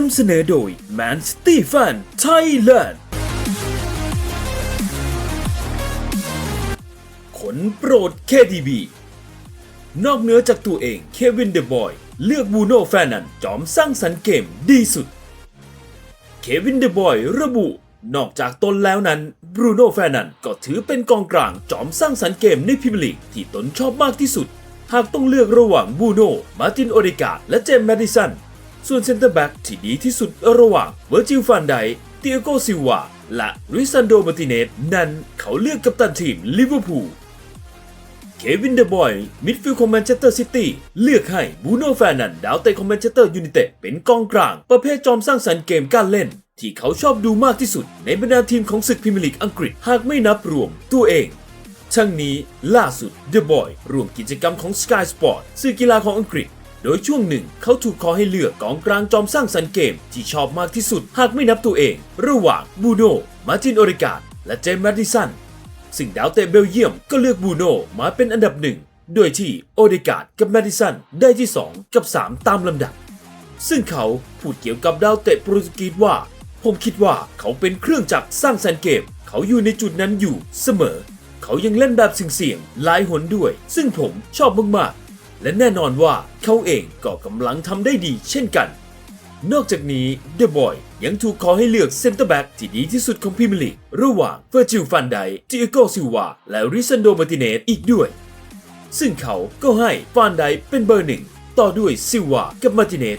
นำเสนอโดย Man City Fan Thailand ขนโปรด KDB นอกเหนือจากตัวเองเควินเดอะบอยเลือกบูโน่แฟนันจอมสร้างสรรค์เกมดีสุด เควินเดอะบอยระบุ นอกจากตนแล้วนั้นบรูโน่แฟนันก็ถือเป็นกองกลางจอมสร้างสรรค์เกมในพรีเมียร์ลีกที่ตนชอบมากที่สุด หากต้องเลือกระหว่างบูโน่มาตินโอเดกาและเจมส์แมดิสัน ส่วนเซนเตอร์แบ็กที่ดีที่สุดระหว่างเวอร์จิลฟันไดเตียโกซิวาและริซันโดมาติเนสนั้นเขาเลือกกัปตันทีมลิเวอร์พูลเควินเดอะบอยมิดฟิลด์ของแมนเชสเตอร์ซิตี้เลือกให้บูโน่แฟร์นันดาวเตะของแมนเชสเตอร์ยูไนเต็ดเป็นกองกลาง ประเภทจอมสร้างสรรค์เกมการเล่น ที่เขาชอบดูมากที่สุด ในบรรดาทีมของศึกพรีเมียร์ลีกอังกฤษหากไม่นับรวมตัวเองทั้งนี้ล่าสุดเดอะบอยร่วมกิจกรรมของ Sky Sport สื่อกีฬาของอังกฤษ โดยช่วงหนึ่งเขาถูกขอให้เลือกกองกลางจอมสร้างสรรค์เกมที่ชอบมากที่สุดหากไม่นับตัวเอง ระหว่างบูโน่มาร์ตินโอเดกาดและเจมส์แมดดิสันซึ่งดาวเตะเบลเยียมก็เลือกบูโน่มาเป็นอันดับหนึ่งโดยที่โอเดกาดกับแมดิสันได้ที่ 2 กับ 3 ตามลำดับ ซึ่งเขาพูดเกี่ยวกับดาวเตะโปรตุเกสว่า ผมคิดว่าเขาเป็นเครื่องจักรสร้างสรรค์เกม เขาอยู่ในจุดนั้นอยู่เสมอ เขายังเล่นแบบเสี่ยงๆหลายหนด้วย ซึ่งผมชอบมากๆ และแน่นอนว่าเขาเองก็กำลังทำได้ดีเช่นกัน นอกจากนี้เดอะบอยยังถูกขอให้เลือกเซนเตอร์แบ็กที่ดีที่สุดของพรีเมียร์ลีกระหว่างเฟอร์จิลฟันไดติเอโกซิวาและริซันโดมาร์ติเนสอีกด้วย ซึ่งเขาก็ให้ฟานไดเป็นเบอร์หนึ่งต่อด้วยซิวากับมาร์ติเนส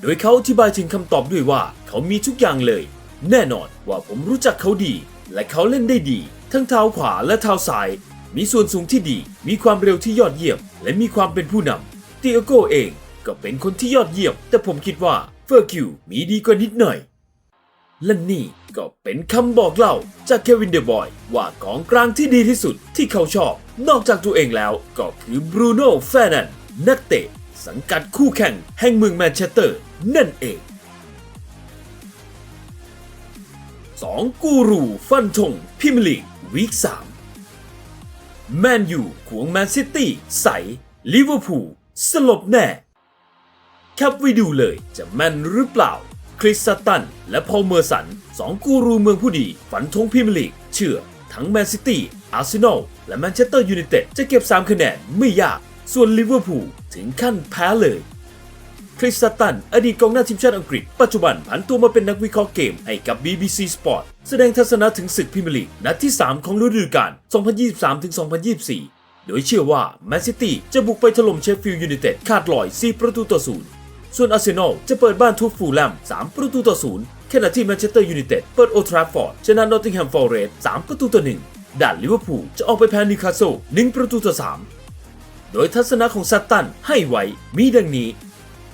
โดยเขาอธิบายถึงคำตอบด้วยว่าเขามีทุกอย่างเลย แน่นอนว่าผมรู้จักเขาดี และเขาเล่นได้ดี ทั้งเท้าขวาและเท้าซ้าย มีส่วนสูงที่ดี มีความเร็วที่ยอดเยี่ยม และมีความเป็นผู้นำติโอโกเองก็เป็นคนที่ยอดเยี่ยม แต่ผมคิดว่าเฟอร์คิวมีดีกว่านิดหน่อย และนี่ก็เป็นคำบอกเล่าจากเควินเดอบอย ว่ากองกลางที่ดีที่สุดที่เขาชอบ นอกจากตัวเองแล้วก็คือบรูโน่แฟร์นันด์นักเตะ สังกัดคู่แข่งแห่งเมืองแมนเชสเตอร์ นั่นเองสองกูรูฟันธงพิมลีกวีค3 แมนยูขวงแมนซิตี้ใสลิเวอร์พูลสลบแน่ครับไปดูเลยจะแม่นหรือเปล่า คริสตัตตันและพอลเมอร์สันสองกูรูเมืองผู้ดี ฝันธงพรีเมียร์ลีก เชื่อ ทั้งแมนซิตี้อาร์เซนอลและแมนเชสเตอร์ยูไนเต็ดจะเก็บ 3 คะแนนไม่ยาก ส่วนลิเวอร์พูลถึงขั้นแพ้เลย คริสตัตตันอดีตกองหน้าทีมชาติอังกฤษ ปัจจุบันผันตัวมาเป็นนักวิเคราะห์เกมให้กับ BBC Sport แสดงทัศนะถึงศึกพรีเมียร์ลีกนัดที่ 3 ของฤดูกาล 2023-2024 โดยเชื่อว่าแมนซิตี้จะบุกไปถล่มเชฟฟิลด์ยูไนเต็ดขาดลอย 4 ประตูต่อ0ส่วนอาร์เซนอลจะเปิดบ้านทุบฟูลแลม 3 ประตูต่อ0ขณะที่แมนเชสเตอร์ยูไนเต็ดเปิดโอทราฟฟอร์ดชนะนอตติงแฮมฟอร์เรสต์3ประตูต่อ1ด่านลิเวอร์พูลจะออกไปแพ้นิวคาสเซิล1ประตูต่อ3โดยทัศนะของซัตตันให้ไว้มีดังนี้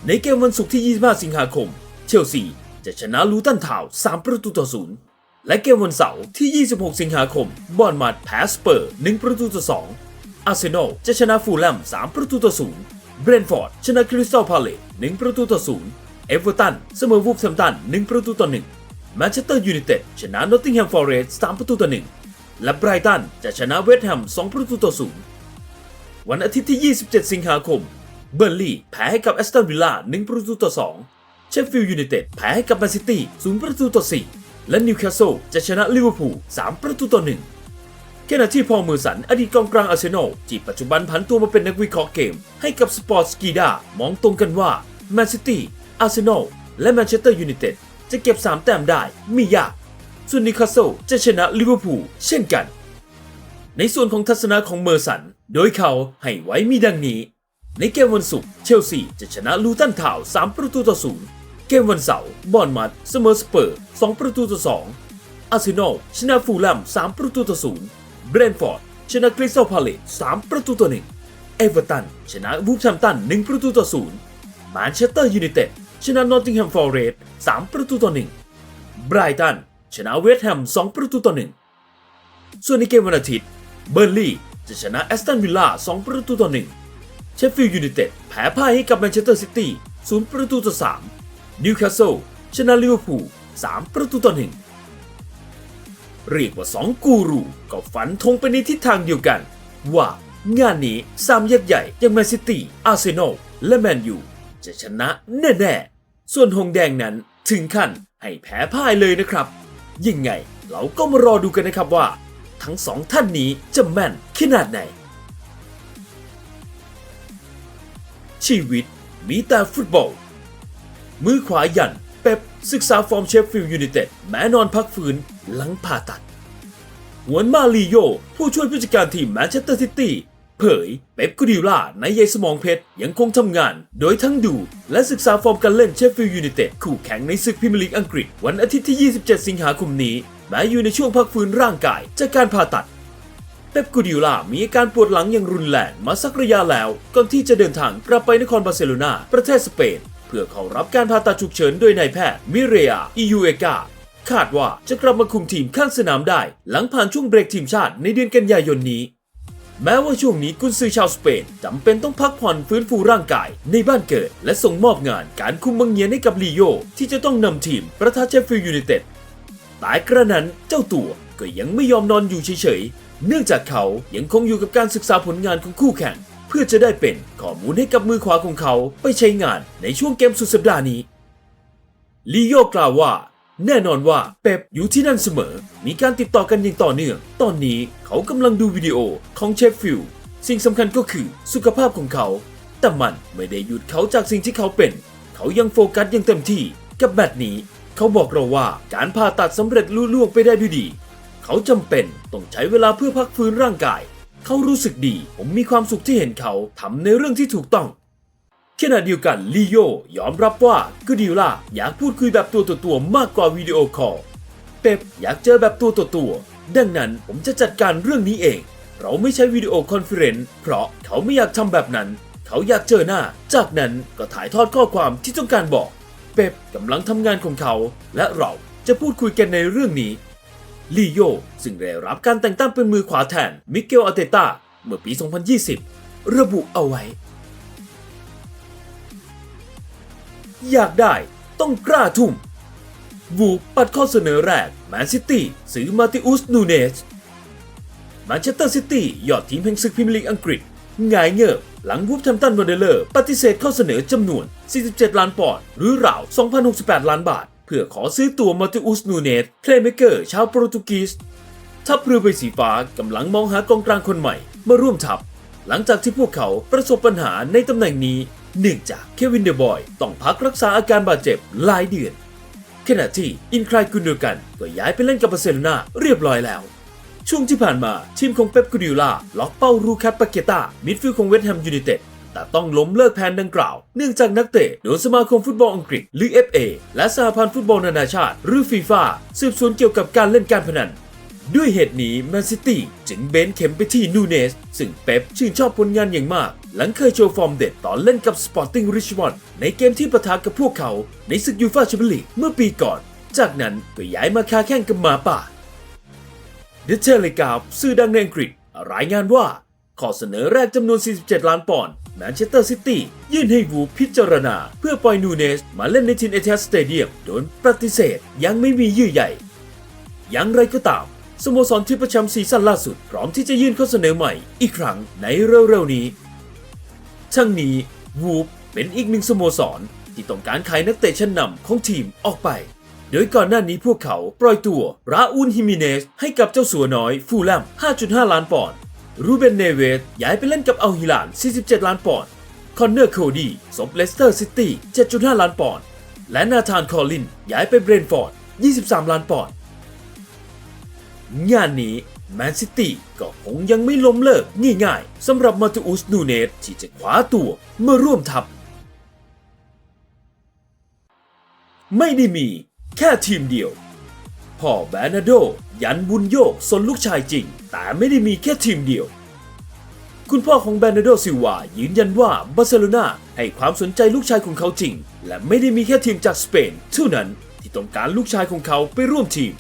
ในเกมวันศุกร์ที่ 25 สิงหาคม เชลซีจะชนะลูตันทาว 3 ประตูต่อ0 และเกมวันเสาร์ที่ 26 สิงหาคม บอร์นมัดแพ้สเปอร์1ประตูต่อ2อาร์เซนอลจะชนะฟูลแลม3 ประตูต่อ0เบรนฟอร์ดชนะคริสตัลพาเลต1ประตูต่อ0เอเวอร์ตันเสมอวูฟแฮมตัน1ประตูต่อ1แมนเชสเตอร์ยูไนเต็ดชนะนอตติงแฮมฟอร์เรสต์3ประตูต่อ1และไบรตันจะชนะเวสต์แฮม2ประตูต่อ0วันอาทิตย์ที่ 27 สิงหาคม เบอร์ลี่แพ้ให้กับแอสตันวิลล่า1ประตูต่อ2เชฟฟิลด์ยูไนเต็ดแพ้ให้กับแมนซิตี้0ประตูต่อ4 และนิวคาสเซิลจะชนะลิเวอร์พูล3ประตูต่อ1ขณะที่พอลเมอร์สันอดีตกองกลางอาร์เซนอลที่ปัจจุบันผันตัวมาเป็นนักวิเคราะห์เกม ให้กับสปอร์ตสกีดามองตรงกันว่าแมนซิตี้อาร์เซนอลและแมนเชสเตอร์ยูไนเต็ดจะเก็บ 3 แต้มได้ไม่ยาก ส่วนนิวคาสเซิลจะชนะลิเวอร์พูลเช่นกัน ในส่วนของทัศนะของเมอร์สัน โดยเขาให้ไว้มีดังนี้ ในเกมวันศุกร์เชลซีจะชนะลูตันทาว3ประตูต่อ0 เกมวันเสาร์บอร์นมัดเสมอสเปอร์ 2 ประตูต่อ2อาร์เซนอลชนะฟูลแลม 3 ประตูต่อ0เบรนฟอร์ดชนะคริสตัลพาเลต3ประตูต่อ1เอเวอร์ตันชนะวูฟแฮมตัน 1 ประตูต่อ0แมนเชสเตอร์ยูไนเต็ดชนะนอตติงแฮมฟอร์เรสต์3ประตูต่อ1ไบรตันชนะเวสต์แฮม 2 ประตูต่อ1ส่วนในเกมวันอาทิตย์เบอร์ลีจะชนะแอสตันวิลล่า 2 ประตูต่อ1เชฟฟิลด์ยูไนเต็ดแพ้พ่ายให้กับแมนเชสเตอร์ซิตี้ 0 ประตูต่อ3 นิวคาสเซิลชนะลิเวอร์พูล3ประตูต่อ1เรียกว่า 2 กูรูก็ฝันธงไปในทิศทางเดียวกัน ว่างานนี้สามยักษ์ใหญ่อย่างแมนซิตี้ อาร์เซนอล และแมนยูจะชนะแน่ส่วนหงแดงนั้นถึงขั้นให้แพ้พ่ายเลยนะครับ ยังไงเราก็มารอดูกันนะครับว่า ทั้งสองท่านนี้จะแม่นขนาดไหน ชีวิตมีแต่ฟุตบอล มือขวายัน เป๊ปศึกษาฟอร์มเชฟฟิลด์ยูไนเต็ดแม้นอนพักฟื้นหลังผ่าตัดหวนมาลีโย ผู้ช่วยผู้จัดการทีมแมนเชสเตอร์ซิตี้เผย เป๊ปกูดิล่าในเยสมองเพชร ยังคงทำงาน โดยทั้งดูและศึกษาฟอร์มการเล่นเชฟฟิลด์ยูไนเต็ดคู่แข่งในศึกพรีเมียร์ลีกอังกฤษ วันอาทิตย์ที่ 27 สิงหาคมนี้ แม้อยู่ในช่วงพักฟื้นร่างกายจากการผ่าตัดเป๊ปกูดิโอลามีอาการปวดหลังอย่างรุนแรงมาสักระยะแล้ว ก่อนที่จะเดินทางกลับไปนครบาร์เซโลนาประเทศสเปน พื่อเข้ารับการผ่าตัดฉุกเฉินโดยนายแพทย์มิเรียอิยูเอกาคาดว่าจะกลับมาคุมทีมข้างสนามได้ หลังผ่านช่วงเบรกทีมชาติในเดือนกันยายนนี้ แม้ว่าช่วงนี้กุนซือชาวสเปนจำเป็นต้องพักผ่อนฟื้นฟูร่างกายในบ้านเกิด และส่งมอบงานการคุมบังเยียนให้กับลีโยที่จะต้องนำทีมประทัดเชฟฟิลด์ยูไนเต็ดแต่กระนั้นเจ้าตัวก็ยังไม่ยอมนอนอยู่เฉยๆ เนื่องจากเขายังคงอยู่กับการศึกษาผลงานของคู่แข่ง พื่อจะได้เป็นข้อมูลให้กับมือขวาของเขาไปใช้งานในช่วงเกมสุดสัปดาห์นี้ลีโยกล่าวว่า แน่นอนว่าเป๊ปอยู่ที่นั่นเสมอ มีการติดต่อกันอย่างต่อเนื่อง ตอนนี้เขากำลังดูวิดีโอของเชฟฟิลสิ่งสำคัญก็คือสุขภาพของเขา แต่มันไม่ได้หยุดเขาจากสิ่งที่เขาเป็น เขายังโฟกัสอย่างเต็มที่กับแมตช์นี้ เขาบอกเราว่าการผ่าตัดสำเร็จลุล่วงไปได้ด้วยดี เขาจำเป็นต้องใช้เวลาเพื่อพักฟื้นร่างกาย เขารู้สึกดี ผมมีความสุขที่เห็นเขาทำในเรื่องที่ถูกต้องขณะเดียวกันลีโยยอมรับว่ากูดิล่าอยากพูดคุยแบบตัวต่อตัวมากกว่าวิดีโอคอลเป๊ปอยากเจอแบบตัวต่อตัว ดังนั้นผมจะจัดการเรื่องนี้เอง เราไม่ใช้วิดีโอคอนเฟอเรนซ์เพราะเขาไม่อยากทำแบบนั้น เขาอยากเจอหน้า จากนั้นก็ถ่ายทอดข้อความที่ต้องการบอก เป๊ปกำลังทำงานของเขา และเราจะพูดคุยกันในเรื่องนี้ ลีโยซึ่งได้รับการแต่งตั้งเป็นมือขวาแทนมิเกลอาเตตาเมื่อปี 2020 ระบุเอาไว้ อยากได้ต้องกล้าทุ่มวูปัดข้อเสนอแรกแมนซิตี้ซื้อมาติอุสนูเนสแมนเชสเตอร์ซิตี้ยอดทีมแห่งศึกพรีเมียร์ลีกอังกฤษหงายเงิบหลังวูฟแฮมตันวันเดเลอร์ ปฏิเสธข้อเสนอจำนวน 47 ล้านปอนด์หรือราว 2,068 ล้านบาท เพื่อขอซื้อตัวมาติอุสนูเนสเพลย์เมเกอร์ชาวโปรตุเกสทัพเรือใบสีฟ้ากำลังมองหากองกลางคนใหม่มาร่วมทัพ หลังจากที่พวกเขาประสบปัญหาในตำแหน่งนี้ เนื่องจากเควินเดอะบอยต้องพักรักษาอาการบาดเจ็บหลายเดือน ขณะที่อินคลายกุนเดอร์กันก็ย้ายไปเล่นกับบาร์เซโลนาเรียบร้อยแล้ว ช่วงที่ผ่านมาทีมของเป๊ปกูดิโอลาล็อกเป้ารูคัตปาเกตามิดฟิลด์ของเวสต์แฮมยูไนเต็ด แต่ต้องล้มเลิกแผนดังกล่าว เนื่องจากนักเตะโดนสมาคมฟุตบอลอังกฤษหรือ FA และสหพันธ์ฟุตบอลนานาชาติ หรือฟีฟ่าสืบสวนเกี่ยวกับการเล่นการพนันด้วยเหตุนี้แมนซิตี้จึงเบนเข็มไปที่นูเนส ซึ่งเป๊ปชื่นชอบผลงานอย่างมาก หลังเคยโชว์ฟอร์มเด็ดตอนเล่นกับสปอร์ติ้งริชมอนด์ในเกมที่ประทะกับพวกเขาในศึกยูฟ่าแชมเปี้ยนลีกเมื่อปีก่อน จากนั้นก็ย้ายมาค้าแข่งกับหมาป่าเดเทเลกาฟสื่อดังในอังกฤษรายงานว่า ข้อเสนอแรกจำนวน 47 ล้านปอนด์ แมนเชสเตอร์ซิตี้ยื่นให้วูพิจารณา เพื่อปล่อยนูเนส มาเล่นในทีมเอเทสสเตเดียมโดนปฏิเสธ ยังไม่มียื่อใหญ่อย่างไรก็ตามสโมสรที่ประจำซีซั่นล่าสุด พร้อมที่จะยื่นข้อเสนอใหม่อีกครั้งในเร็วๆนี้ ทั้งนี้วูฟเป็นอีกหนึ่งสโมสรที่ต้องการขายนักเตะชั้นนำของทีมออกไป โดยก่อนหน้านี้พวกเขาปล่อยตัวราอูลฮิมิเนสให้กับเจ้าสัวน้อยฟูลแลม 5.5 ล้านปอนด์ รูเบนเนเวสย้ายไปเล่นกับอัลฮิลาน 47 ล้านปอนด์ คอนเนอร์โคดีสบเลสเตอร์ซิตี้ 7.5 ล้านปอนด์ และนาธานคอลลิน ย้ายไปเบรนฟอร์ด 23 ล้านปอนด์ งานนี้แมนซิตี้ก็คงยังไม่ล้มเลิกง่ายๆสำหรับมาตูอุสนูเนสที่จะคว้าตัวมาร่วมทัพ ไม่ได้มีแค่ทีมเดียว พ่อแบนาโด ยันบุญโยกสนลูกชายจริง แต่ไม่ได้มีแค่ทีมเดียว คุณพ่อของแบนาโดซิวายืนยันว่าบาร์เซโลนาให้ความสนใจลูกชายของเขาจริง และไม่ได้มีแค่ทีมจากสเปนเท่านั้นที่ต้องการลูกชายของเขาไปร่วมทีม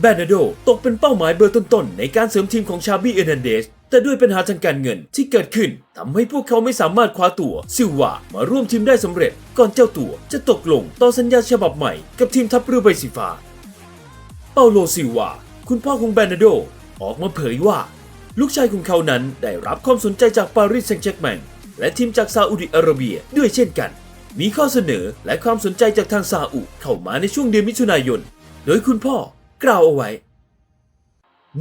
แบนาโดตกเป็นเป้าหมายเบอร์ต้นๆในการเสริมทีมของชาบีเอร์นันเดสแต่ด้วยปัญหาทางการเงินที่เกิดขึ้นทำให้พวกเขาไม่สามารถคว้าตัวซิลวามาร่วมทีมได้สำเร็จ ก่อนเจ้าตัวจะตกลงต่อสัญญาฉบับใหม่กับทีมทัพเรือใบสีฟ้า เปาโลซิวา คุณพ่อของแบรนาโด ออกมาเผยว่า ลูกชายของเขานั้นได้รับความสนใจจากปารีสแซงต์แชร์กแมงและทีมจากซาอุดิอาระเบียด้วยเช่นกัน มีข้อเสนอและความสนใจจากทางซาอุเข้ามาในช่วงเดือนมิถุนายน โดยคุณพ่อกล่าวเอาไว้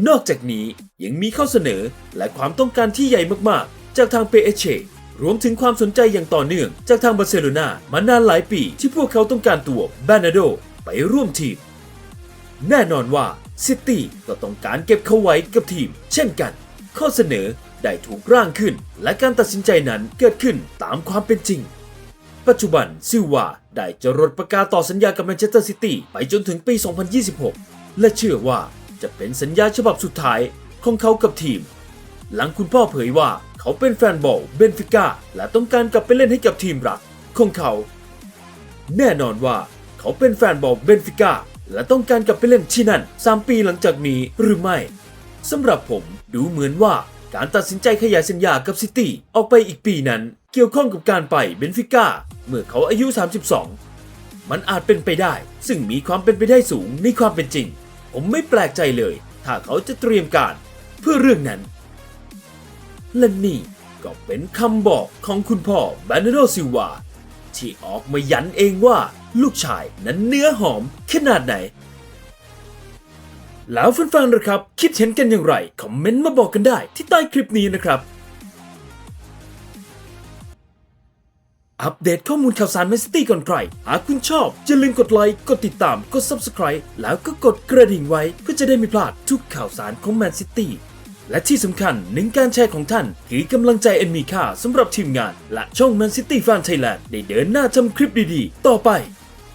นอกจากนี้ยังมีข้อเสนอและความต้องการที่ใหญ่มากๆ จากทางเปเอเชรวมถึงความสนใจอย่างต่อเนื่องจากทางบาร์เซโลนามานานหลายปีที่พวกเขาต้องการตัวแบนาโดไปร่วมทีม แน่นอนว่าซิตี้ก็ต้องการเก็บเขาไว้กับทีม เช่นกัน ข้อเสนอได้ถูกร่างขึ้น และการตัดสินใจนั้นเกิดขึ้นตามความเป็นจริง ปัจจุบันซิลวาได้จรดประกาศต่อสัญญากับแมนเชสเตอร์ซิตี้ไปจนถึงปี 2026 และเชื่อว่าจะเป็นสัญญาฉบับสุดท้ายของเขากับทีม หลังคุณพ่อเผยว่าเขาเป็นแฟนบอลเบนฟิก้าและต้องการกลับไปเล่นให้กับทีมรักของเขา แน่นอนว่าเขาเป็นแฟนบอลเบนฟิก้า และต้องการกลับไปเล่นที่นั่น 3 ปีหลังจากนี้หรือไม่สำหรับผมดูเหมือนว่าการตัดสินใจขยายสัญญากับซิตี้ออกไปอีกปีนั้น เกี่ยวข้องกับการไปเบนฟิก้าเมื่อเขาอายุ 32 มันอาจเป็นไปได้ ซึ่งมีความเป็นไปได้สูงในความเป็นจริง ผมไม่แปลกใจเลย ถ้าเขาจะเตรียมการเพื่อเรื่องนั้น และนี่ก็เป็นคำบอกของคุณพ่อแบานโดซิวาที่ออกมายันเองว่า ลูกชายนั้นเนื้อหอมขนาดไหน แล้วแฟนๆนะครับ คิดเห็นกันอย่างไร คอมเมนต์มาบอกกันได้ที่ใต้คลิปนี้นะครับ อัปเดตข้อมูลข่าวสารแมนซิตี้ก่อนใคร หากคุณชอบอย่าลืมกดไลค์ กดติดตาม กด Subscribe แล้วก็กดกระดิ่งไว้เพื่อจะได้ไม่พลาดทุกข่าวสารของแมนซิตี้และที่สำคัญหนึ่งการแชร์ของท่าน คือกำลังใจอันมีค่าสำหรับทีมงาน และช่องแมนซิตี้แฟนไทยแลนด์ได้เดินหน้าทำคลิปดีๆ ต่อไป